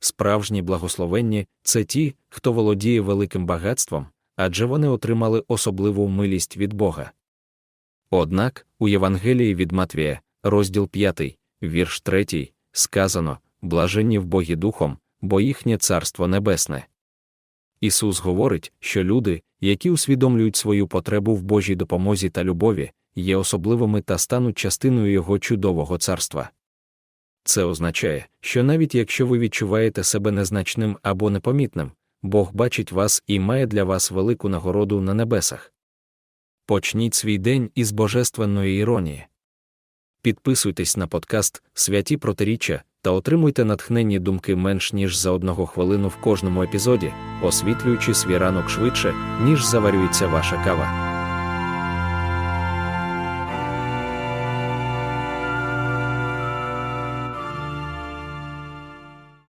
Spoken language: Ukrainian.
Справжні благословенні це ті, хто володіє великим багатством, адже вони отримали особливу милість від Бога. Однак у Євангелії від Матвія, розділ 5, вірш 3, сказано блаженні в Богі Духом, бо їхнє Царство Небесне. Ісус говорить, що люди, які усвідомлюють свою потребу в Божій допомозі та любові, є особливими та стануть частиною Його чудового царства. Це означає, що навіть якщо ви відчуваєте себе незначним або непомітним, Бог бачить вас і має для вас велику нагороду на небесах. Почніть свій день із божественної іронії. Підписуйтесь на подкаст Святі протиріччя та отримуйте натхненні думки менш ніж за одного хвилину в кожному епізоді, освітлюючи свій ранок швидше, ніж заварюється ваша кава.